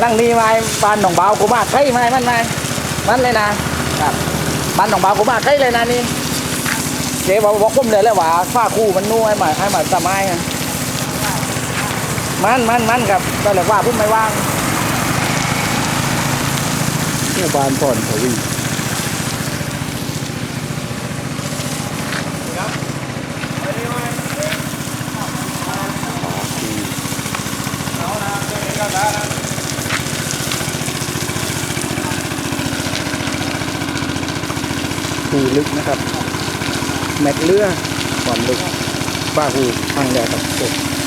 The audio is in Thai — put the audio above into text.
นั่งนี่ไม้บ้านหนองเบากูมาใกล้ไหมมันไหมมันเลยนะครับบ้านหนองเบากูมาใกล้เลยนะนี่เจ๊บอกบอกผมเลยแล้วว่าฝ้าคู่มันนู่ให้มาให้มาสมัยอะมันมันมันครับก็เลยว่าพุ่มไม่ว่างเนี่ยบานผ่อนเขาวิ่ง หูลึกนะครับ แมตเรือความลึกบ้าหูพังแล้วครับ